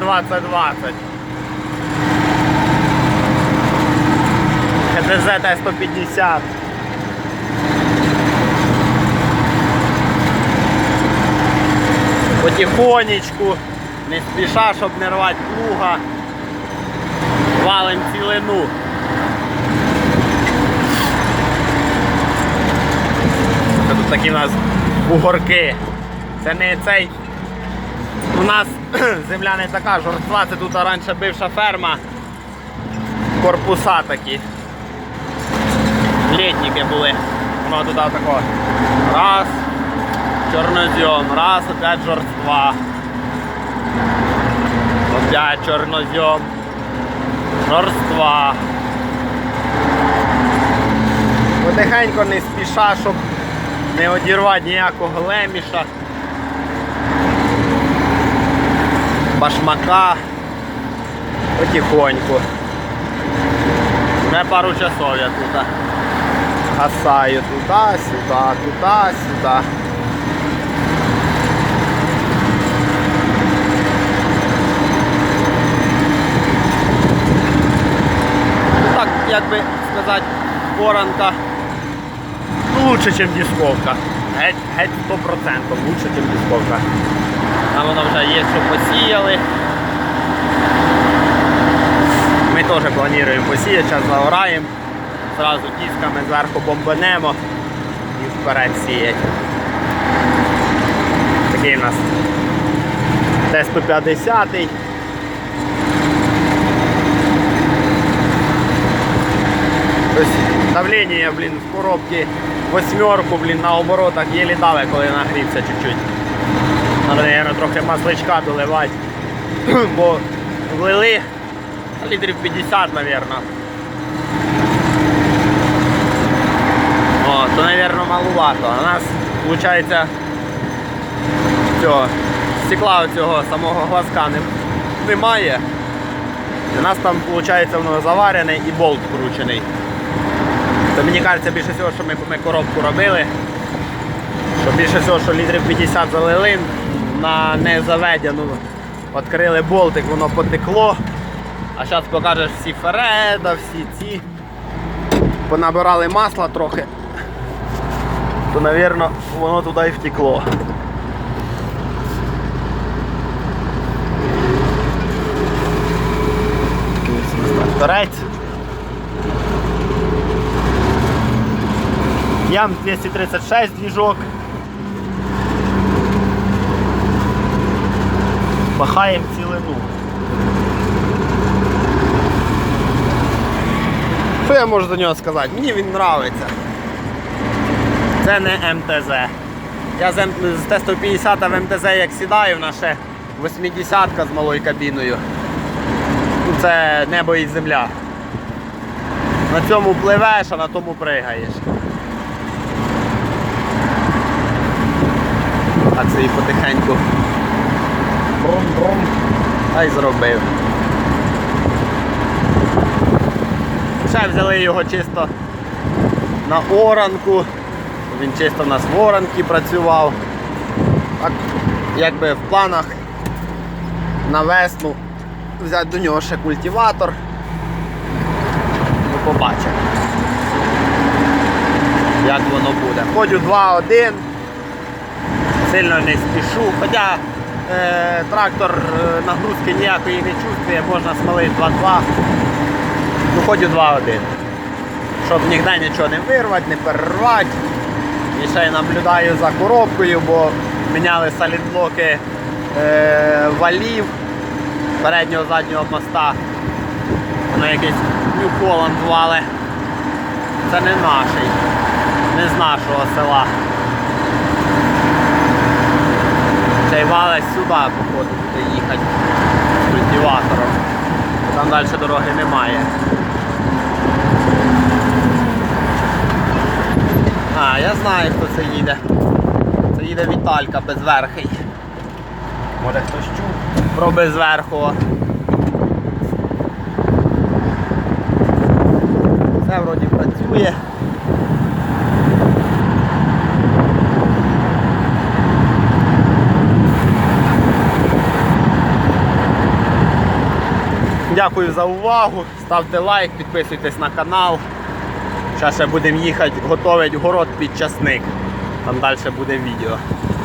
на 2020. ГТЗ Т-150. Потихонечку, не спіша, щоб не рвати плуга. Валим цілину. Це тут такі у нас бугорки. Це не цей. У нас земля не така жорства, це тут раніше бивша ферма. Корпуса такі. Літніки були. Воно туди тако. Раз. Чорнозьом. Раз, опять жорства. Опять чорнозьом. Жорства. Потихенько не спіша, щоб не одірвати ніякого леміша. Башмака. Потихоньку. Вже пару часов я тут гасаю туди, сюди. Ну, Так, як би сказати, воронка лучше, ніж дисковка. Геть, геть 100% лучше, ніж дисковка. Там воно вже є, що посіяли. Ми теж плануємо посіяти, зараз заораємо, зразу кісками зверху бомбанемо і вперед сіять. Такий у нас Т-150. Ось давлення, блін, в коробці восьмерку, блін, на оборотах єлі дали, коли нагрівся чуть-чуть. Треба, мабуть, трохи масличка доливати. Бо влили літрів 50, мабуть. О, то, мабуть, малувато. А у нас, виходить, цього, стекла цього самого глазка немає. У нас там, виходить, воно заварене і болт вкручений. То мені кажеться, більше всього, що ми, ми коробку робили, що більше всього, що літрів 50 залили на незаведену, відкрили болтик, воно потекло. А зараз покажеш всі Фереда, всі ці. Понабирали масла трохи, то, мабуть, воно туди і втекло. Тракторець. Ям 236 двіжок. Пахаємо цілину. Що я можу за нього сказати? Мені він подобається. Це не МТЗ. Я з, Т-150 в МТЗ як сідаю, в наше 80 з малою кабіною. Ну, Це небо і земля. На цьому пливеш, а на тому пригаєш. А це і потихеньку. Та й зробив. Ще взяли його чисто на оранку. Він чисто у нас в оранці працював. Так, якби в планах на весну взяти до нього ще культиватор. Ну, побачимо. Як воно буде. Ходю 2-1 сильно не спішу. Хоча трактор е, нагрузки ніякої не чувствує, можна смалити 2-2. Ну ходю 2-1. Щоб ніде нічого не вирвати, не перервати. І ще й наблюдаю за коробкою, бо міняли салінблоки е, валів переднього заднього моста. Воно якийсь New Holland вали. Це не наший, не з нашого села. Цей сюди, походу, буде їхати з культиватором. Там далі дороги немає. А, я знаю, хто це їде. Це їде Віталька безверхий. Може хтось чув про безверхого. Все вроді працює. Дякую за увагу. Ставте лайк, підписуйтесь на канал. Зараз ще будемо їхати, готувати город під часник. Там далі буде відео.